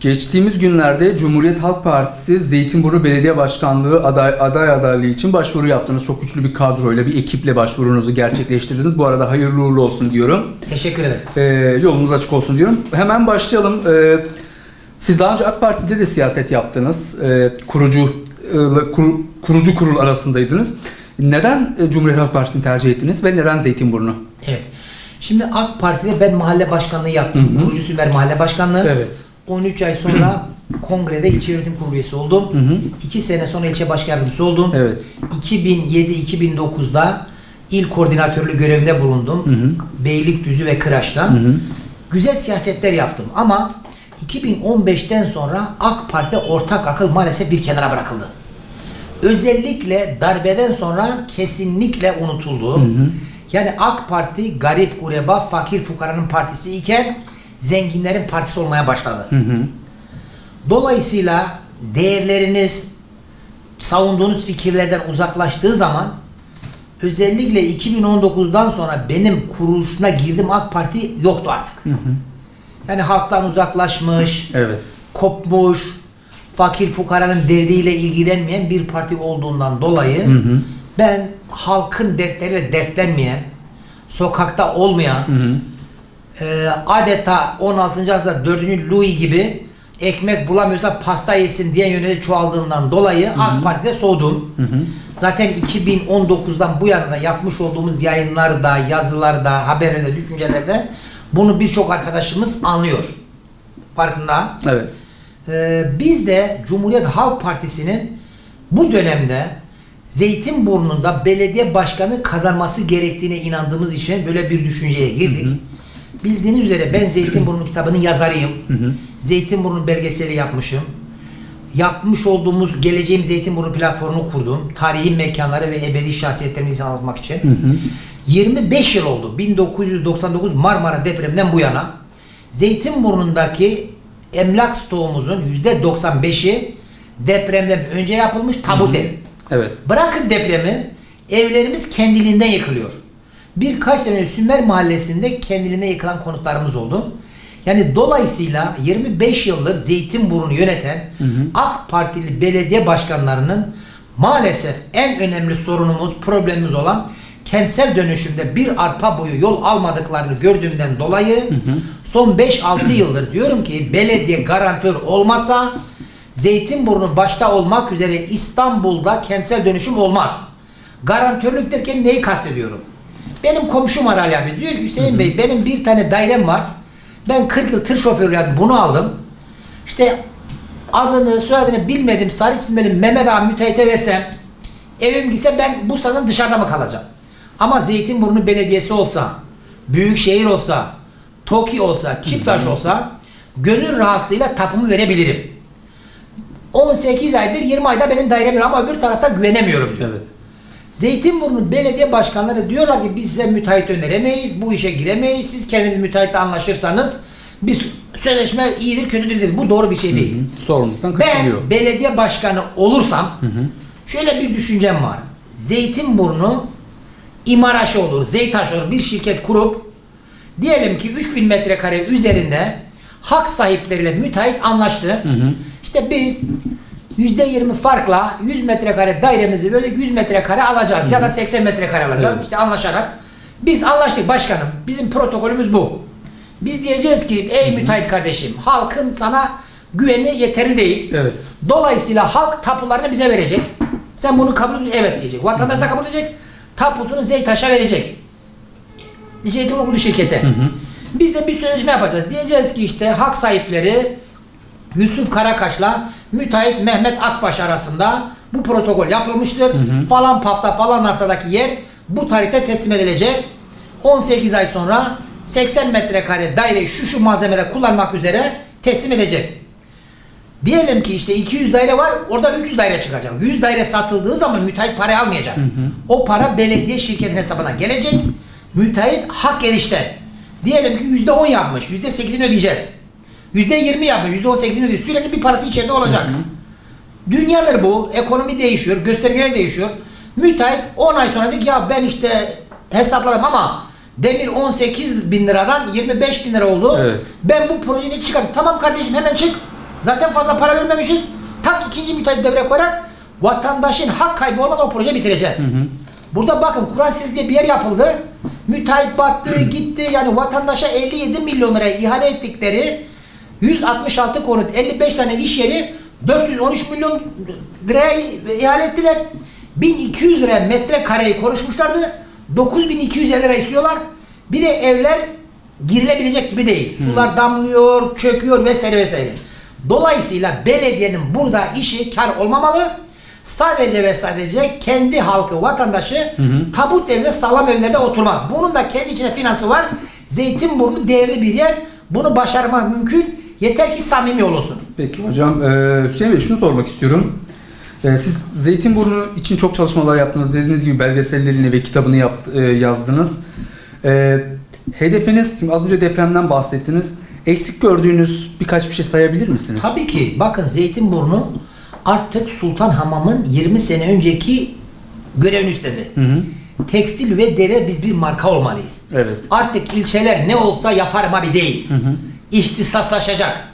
Geçtiğimiz günlerde Cumhuriyet Halk Partisi Zeytinburnu Belediye Başkanlığı aday, aday adaylığı için başvuru yaptınız. Çok güçlü bir kadroyla, bir ekiple başvurunuzu gerçekleştirdiniz. Bu arada hayırlı uğurlu olsun diyorum. Teşekkür ederim. Ee, yolunuz açık olsun diyorum. Hemen başlayalım. Ee, siz daha önce AK Parti'de de siyaset yaptınız. Ee, kurucu e, kur- kurucu kurul arasındaydınız. Neden e, Cumhuriyet Halk Partisi'ni tercih ettiniz ve neden Zeytinburnu? Evet. Şimdi AK Parti'de ben mahalle başkanlığı yaptım. Kurucu Sümer Mahalle Başkanlığı. Evet. 13 ay sonra kongrede ilçe yönetim kurulu üyesi oldum. Hı hı. 2 sene sonra ilçe baş yardımcısı oldum. Evet. 2007-2009'da il koordinatörlüğü görevinde bulundum. Hı hı. Beylikdüzü ve Kıraç'ta. Hı hı. Güzel siyasetler yaptım ama 2015'ten sonra AK Parti ortak akıl maalesef bir kenara bırakıldı. Özellikle darbeden sonra kesinlikle unutuldu. Yani AK Parti garip gureba, fakir fukaranın partisi iken zenginlerin partisi olmaya başladı. Hı hı. Dolayısıyla değerleriniz savunduğunuz fikirlerden uzaklaştığı zaman özellikle 2019'dan sonra benim kuruluşuna girdim AK Parti yoktu artık. Yani halktan uzaklaşmış, Evet. kopmuş, fakir fukaranın derdiyle ilgilenmeyen bir parti olduğundan dolayı Hı hı. ben halkın dertleriyle dertlenmeyen, sokakta olmayan, Hı hı. E, adeta 16. asırda 4. Louis gibi ekmek bulamıyorsa pasta yesin diye yönede çoğaldığından dolayı AK Parti'de soğudum. Hı hı. Zaten 2019'dan bu yana da yapmış olduğumuz yayınlarda, yazılarda, haberlerde, düşüncelerde bunu birçok arkadaşımız anlıyor. Farkında. Evet. Ee, biz de Cumhuriyet Halk Partisi'nin bu dönemde Zeytinburnu'nda belediye başkanı kazanması gerektiğine inandığımız için böyle bir düşünceye girdik. Bildiğiniz üzere ben Zeytinburnu kitabının yazarıyım. Hı hı. Zeytinburnu belgeseli yapmışım. Yapmış olduğumuz Geleceğim Zeytinburnu platformunu kurdum. Tarihi mekanları ve ebedi şahsiyetlerimizi anlatmak için. Hı hı. 25 yıl oldu. 1999 Marmara depreminden bu yana. Zeytinburnu'ndaki emlak stoğumuzun %95'i depremden önce yapılmış tabut ev. Evet. Bırakın depremi, evlerimiz kendiliğinden yıkılıyor. Birkaç sene Sümer Mahallesi'nde kendiliğinden yıkılan konutlarımız oldu. Yani dolayısıyla 25 yıldır Zeytinburnu yöneten AK Partili belediye başkanlarının maalesef en önemli sorunumuz, problemimiz olan kentsel dönüşümde bir arpa boyu yol almadıklarını gördüğümden dolayı son 5-6 yıldır diyorum ki belediye garantör olmasa Zeytinburnu başta olmak üzere İstanbul'da kentsel dönüşüm olmaz. Garantörlük derken neyi kastediyorum? Benim komşum var Ali abi. Diyor ki Hüseyin Bey benim bir tane dairem var. Ben 40 yıl tır şoförü yaptım. Bunu aldım. İşte adını soyadını bilmedim sarı çizmeli Mehmet abi müteahhite versem evim gitse ben Bursa'dan dışarıda mı kalacağım? Ama Zeytinburnu Belediyesi olsa, Büyükşehir olsa, TOKİ olsa, Kiptaş olsa gönül rahatlığıyla tapumu verebilirim. 18 aydır 20 ayda benim dairem yok ama öbür tarafta güvenemiyorum diyor. Evet. Zeytinburnu belediye başkanları diyorlar ki biz size müteahhit öneremeyiz, bu işe giremeyiz, siz kendiniz müteahhitle anlaşırsanız biz sözleşme iyidir kötüdür deriz. Bu doğru bir şey değil. Sorumluluktan kaçınıyor. Ben belediye başkanı olursam şöyle bir düşüncem var. Zeytinburnu İmaraş olur, Zeytaş olur bir şirket kurup diyelim ki 3000 metrekare üzerinde hak sahipleriyle müteahhit anlaştı. hı. İşte biz %20 farkla 100 metrekare dairemizi verdik 100 metrekare alacağız ya da 80 metrekare alacağız Evet. işte anlaşarak. Biz anlaştık başkanım. Bizim protokolümüz bu. Biz diyeceğiz ki ey müteahhit kardeşim halkın sana güveni yeterli değil. Evet. Dolayısıyla halk tapularını bize verecek. Sen bunu kabul. Evet diyecek. Vatandaş da kabul edecek. Tapusunu Zeytaş'a verecek. Zeytinburnu şirkete. Biz de bir sözleşme yapacağız. Diyeceğiz ki işte hak sahipleri Yusuf Karakaş'la müteahhit Mehmet Akbaş arasında bu protokol yapılmıştır. Falan pafta falan arsadaki yer bu tarihte teslim edilecek. 18 ay sonra 80 metrekare daireyi şu şu malzemede kullanmak üzere teslim edecek. Diyelim ki işte 200 daire var, orada 300 daire çıkacak. 100 daire satıldığı zaman müteahhit parayı almayacak. O para belediye şirketin hesabına gelecek. Müteahhit hak erişte. Diyelim ki %10 yapmış, %8'ini ödeyeceğiz. %20 yapmış, %18'ini ödeyeceğiz. Sürekli bir parası içeride olacak. Dünyadır bu. Ekonomi değişiyor, göstergeler değişiyor. Müteahhit 10 ay sonra dedi ya ben işte hesapladım ama demir 18 bin liradan 25 bin lira oldu. Evet. Ben bu projeyi çıkarım. Tamam kardeşim hemen çık. Zaten fazla para vermemişiz. Tak ikinci müteahhit devre koyarak vatandaşın hak kaybı olmadan o projeyi bitireceğiz. Burada bakın Kur'an sitesi diye bir yer yapıldı. Müteahhit battı, gitti. Yani vatandaşa 57 milyon liraya ihale ettikleri 166 konut, 55 tane iş yeri 413 milyon liraya ihale ettiler. 1200 liraya metrekareyi konuşmuşlardı. 9250 lira istiyorlar. Bir de evler girilebilecek gibi değil. Sular damlıyor, çöküyor vesaire vesaire. Dolayısıyla belediyenin burada işi kar olmamalı. Sadece ve sadece kendi halkı, vatandaşı tabut evde, sağlam evlerde oturmak. Bunun da kendi içinde finansı var. Zeytinburnu değerli bir yer. Bunu başarmak mümkün. Yeter ki samimi olursun. Peki hocam, e, Hüseyin Bey şunu sormak istiyorum. E, siz Zeytinburnu için çok çalışmalar yaptınız. Dediğiniz gibi belgesellerini ve kitabını yaptı, e, yazdınız. E, hedefiniz, şimdi az önce depremden bahsettiniz. Eksik gördüğünüz birkaç bir şey sayabilir misiniz? Tabii ki. Bakın Zeytinburnu artık Sultan Hamam'ın 20 sene önceki görevini üstledi. Hı hı. Tekstil ve deri biz bir marka olmalıyız. Evet. Artık ilçeler ne olsa yaparım abi değil. Hı hı. İhtisaslaşacak.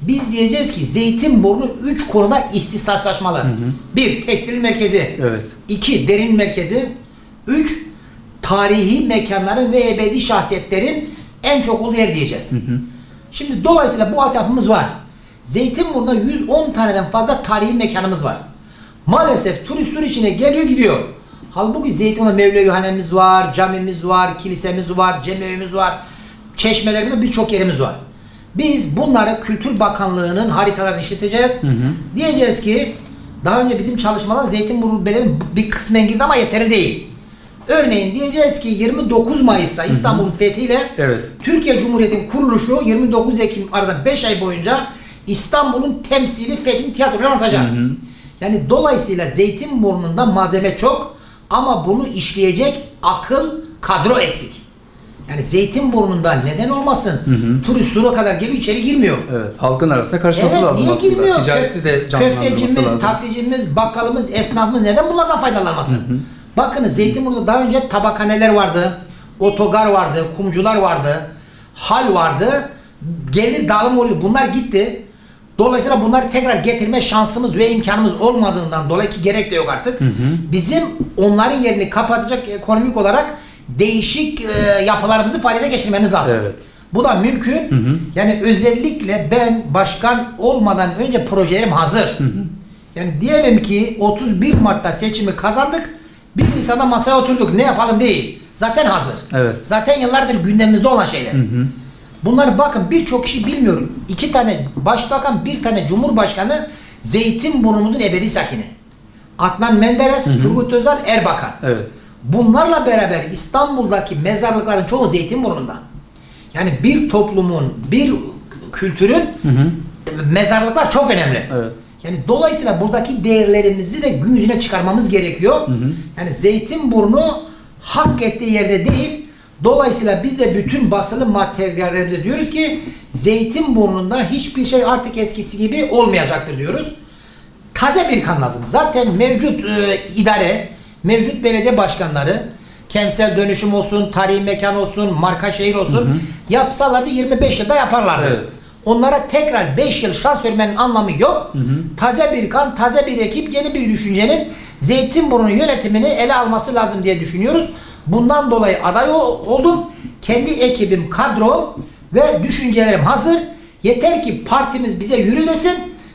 Biz diyeceğiz ki Zeytinburnu 3 konuda ihtisaslaşmalı. 1. Tekstil merkezi. Evet. 2. Derin merkezi. 3. Tarihi mekanların ve ebedi şahsiyetlerin en çok olduğu yer diyeceğiz. Şimdi dolayısıyla bu altyapımız var. Zeytinburnu'nda 110 taneden fazla tarihi mekanımız var. Maalesef turistler içine geliyor gidiyor. Halbuki Zeytinburnu'da Mevlevihanemiz var, camimiz var, kilisemiz var, cemevimiz var, çeşmelerimiz birçok yerimiz var. Biz bunları Kültür Bakanlığı'nın haritalarını işleteceğiz. Diyeceğiz ki daha önce bizim çalışmalar Zeytinburnu Belediye'nin bir kısmen girdi ama yeterli değil. Örneğin diyeceğiz ki 29 Mayıs'ta İstanbul'un fethiyle Evet. Türkiye Cumhuriyeti'nin kuruluşu 29 Ekim arada 5 ay boyunca İstanbul'un temsili Fethin Tiyatro'yu anlatacağız. Yani dolayısıyla Zeytinburnu'nda malzeme çok ama bunu işleyecek akıl, kadro eksik. Yani Zeytinburnu'nda neden olmasın? Turist sura kadar geliyor içeri girmiyor. Evet. Halkın arasında karışması Evet lazım niye aslında. girmiyor? Ticareti de Köftecimiz, lazım. taksicimiz, bakkalımız, esnafımız neden bunlardan faydalanmasın? Bakınız Zeytinburnu'da daha önce tabakhaneler vardı, otogar vardı, kumcular vardı, hal vardı. Gelir dağılımı oluyor. Bunlar gitti. Dolayısıyla bunları tekrar getirme şansımız ve imkanımız olmadığından dolayı ki gerek de yok artık. Bizim onların yerini kapatacak ekonomik olarak değişik e, yapılarımızı faaliyete geçirmemiz lazım. Evet. Bu da mümkün. Yani özellikle ben başkan olmadan önce projelerim hazır. Yani diyelim ki 31 Mart'ta seçimi kazandık. 1 Nisan'da masaya oturduk. Ne yapalım değil. Zaten hazır. Evet. Zaten yıllardır gündemimizde olan şeyler. Bunları bakın birçok kişi bilmiyor. İki tane başbakan, bir tane cumhurbaşkanı Zeytinburnu'muzun ebedi sakini. Adnan Menderes, Turgut Özal, Erbakan. Evet. Bunlarla beraber İstanbul'daki mezarlıkların çoğu Zeytinburnu'nda. Yani bir toplumun, bir kültürün mezarlıklar çok önemli. Evet. Yani dolayısıyla buradaki değerlerimizi de gün yüzüne çıkarmamız gerekiyor. Yani Zeytinburnu hak ettiği yerde değil. Dolayısıyla biz de bütün basılı materyallerimizde diyoruz ki Zeytinburnu'nda hiçbir şey artık eskisi gibi olmayacaktır diyoruz. Taze bir kan lazım. Zaten mevcut e, idare, mevcut belediye başkanları, kentsel dönüşüm olsun, tarihi mekan olsun, marka şehir olsun yapsalardı 25 yılda yaparlardı. Evet. Onlara tekrar 5 yıl şans vermenin anlamı yok. Taze bir kan, taze bir ekip, yeni bir düşüncenin Zeytinburnu yönetimini ele alması lazım diye düşünüyoruz. Bundan dolayı aday ol- oldum. Kendi ekibim, kadrom ve düşüncelerim hazır. Yeter ki partimiz bize yürü desin.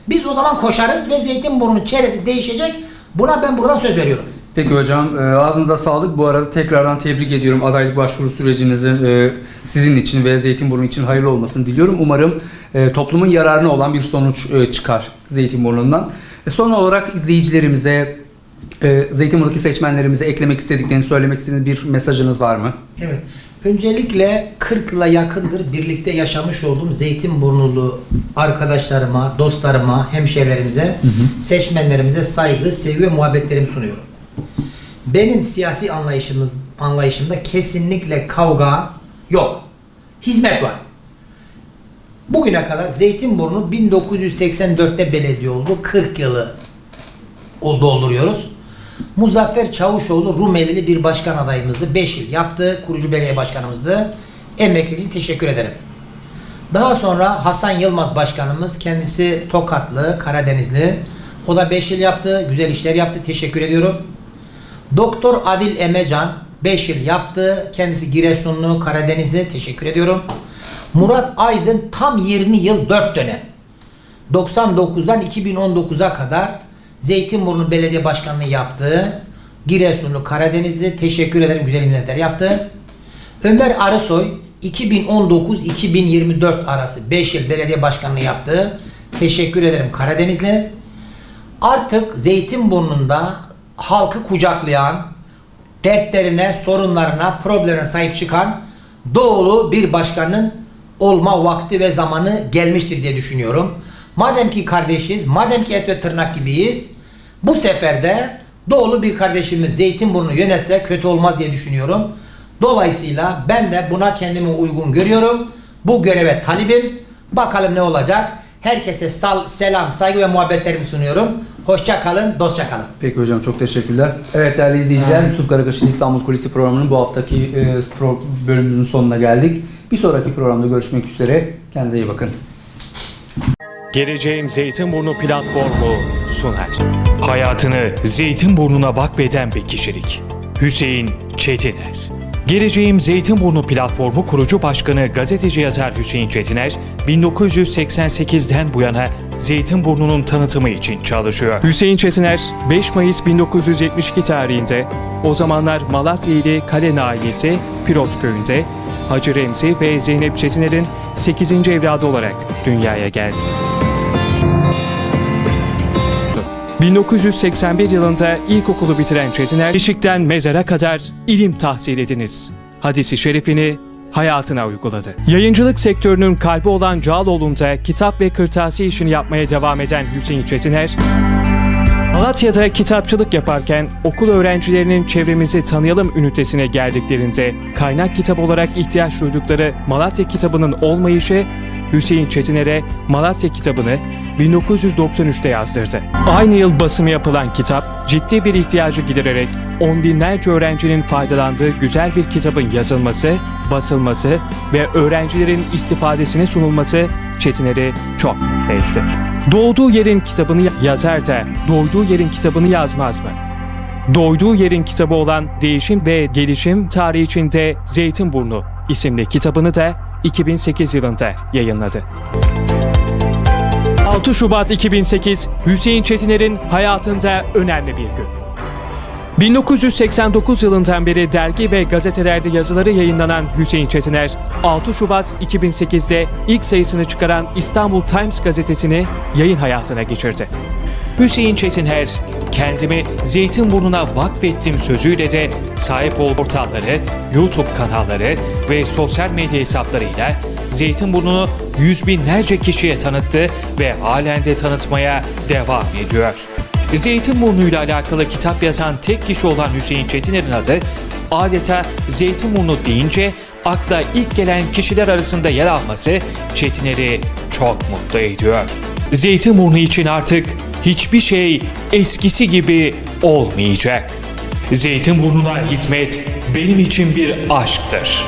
Biz o zaman koşarız ve Zeytinburnu çevresi değişecek. Buna ben buradan söz veriyorum. Peki hocam, e, ağzınıza sağlık. Bu arada tekrardan tebrik ediyorum adaylık başvuru sürecinizin e, sizin için ve Zeytinburnu için hayırlı olmasını diliyorum. Umarım e, toplumun yararına olan bir sonuç e, çıkar Zeytinburnu'ndan. E, son olarak izleyicilerimize, e, Zeytinburnu'daki seçmenlerimize eklemek istediklerinizi, söylemek istediğiniz bir mesajınız var mı? Evet. Öncelikle 40 yıla yakındır birlikte yaşamış olduğum Zeytinburnulu arkadaşlarıma, dostlarıma, hemşehrilerimize, seçmenlerimize saygı, sevgi ve muhabbetlerimi sunuyorum. Benim siyasi anlayışımız anlayışımda kesinlikle kavga yok. Hizmet var. Bugüne kadar Zeytinburnu 1984'te belediye oldu. 40 yılı dolduruyoruz. Muzaffer Çavuşoğlu Rumelili bir başkan adayımızdı. 5 yıl yaptı. Kurucu belediye başkanımızdı. Emekli için teşekkür ederim. Daha sonra Hasan Yılmaz başkanımız kendisi Tokatlı, Karadenizli. O da 5 yıl yaptı, güzel işler yaptı. Teşekkür ediyorum. Doktor Adil Emecan 5 yıl yaptı. Kendisi Giresunlu, Karadenizli. Teşekkür ediyorum. Murat Aydın tam 20 yıl 4 dönem. 99'dan 2019'a kadar Zeytinburnu Belediye Başkanlığı yaptı. Giresunlu, Karadenizli. Teşekkür ederim. Güzel hizmetler yaptı. Ömer Arısoy 2019-2024 arası 5 yıl belediye başkanlığı yaptı. Teşekkür ederim Karadenizli. Artık Zeytinburnu'nda halkı kucaklayan, dertlerine, sorunlarına, problemine sahip çıkan doğulu bir başkanın olma vakti ve zamanı gelmiştir diye düşünüyorum. Madem ki kardeşiz, madem ki et ve tırnak gibiyiz, bu sefer de doğulu bir kardeşimiz Zeytinburnu yönetse kötü olmaz diye düşünüyorum. Dolayısıyla ben de buna kendimi uygun görüyorum. Bu göreve talibim. Bakalım ne olacak. Herkese sal, selam, saygı ve muhabbetlerimi sunuyorum. Hoşça kalın, dostça kalın. Peki hocam çok teşekkürler. Evet değerli izleyiciler Yusuf Karakaş'ın İstanbul Kulisi programının bu haftaki e, pro- bölümünün sonuna geldik. Bir sonraki programda görüşmek üzere. Kendinize iyi bakın. Geleceğin Zeytinburnu platformu sunar. Hayatını Zeytinburnu'na vakfeden bir kişilik. Hüseyin Çetiner. Geleceğim Zeytinburnu platformu kurucu başkanı gazeteci yazar Hüseyin Çetiner, 1988'den bu yana Zeytinburnu'nun tanıtımı için çalışıyor. Hüseyin Çetiner, 5 Mayıs 1972 tarihinde o zamanlar Malatya ili Kalen ailesi Pirot köyünde Hacı Remzi ve Zeynep Çetiner'in 8. evladı olarak dünyaya geldi. 1981 yılında ilkokulu bitiren Çetiner, Beşik'ten mezara kadar ilim tahsil ediniz. Hadisi şerifini hayatına uyguladı. Yayıncılık sektörünün kalbi olan Cağaloğlu'nda kitap ve kırtasiye işini yapmaya devam eden Hüseyin Çetiner, Malatya'da kitapçılık yaparken okul öğrencilerinin çevremizi tanıyalım ünitesine geldiklerinde kaynak kitap olarak ihtiyaç duydukları Malatya kitabının olmayışı Hüseyin Çetiner'e Malatya kitabını 1993'te yazdırdı. Aynı yıl basımı yapılan kitap ciddi bir ihtiyacı gidererek on binlerce öğrencinin faydalandığı güzel bir kitabın yazılması, basılması ve öğrencilerin istifadesine sunulması Çetiner'i çok mutlu etti. Doğduğu yerin kitabını yazar da doyduğu yerin kitabını yazmaz mı? Doyduğu yerin kitabı olan Değişim ve Gelişim Tarihi içinde Zeytinburnu isimli kitabını da 2008 yılında yayınladı. 6 Şubat 2008 Hüseyin Çetiner'in hayatında önemli bir gün. 1989 yılından beri dergi ve gazetelerde yazıları yayınlanan Hüseyin Çetiner, 6 Şubat 2008'de ilk sayısını çıkaran İstanbul Times gazetesini yayın hayatına geçirdi. Hüseyin Çetiner, kendimi Zeytinburnu'na vakfettim sözüyle de sahip olduğu portalları, YouTube kanalları ve sosyal medya hesaplarıyla Zeytinburnu'nu yüz binlerce kişiye tanıttı ve halen de tanıtmaya devam ediyor. Zeytinburnu ile alakalı kitap yazan tek kişi olan Hüseyin Çetiner'in adı adeta Zeytinburnu deyince akla ilk gelen kişiler arasında yer alması Çetiner'i çok mutlu ediyor. Zeytinburnu için artık hiçbir şey eskisi gibi olmayacak. Zeytinburnu'na hizmet benim için bir aşktır.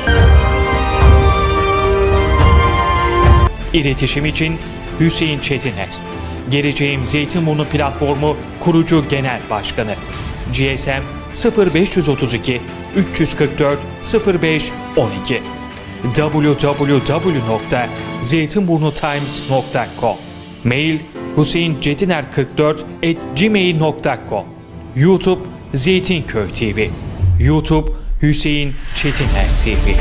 İletişim için Hüseyin Çetiner. Geleceğim Zeytinburnu Platformu Kurucu Genel Başkanı. GSM 0532 344 05 12 www.zeytinburnutimes.com Mail huseyincetiner44 at gmail.com YouTube Zeytinköy TV YouTube Hüseyin Çetiner TV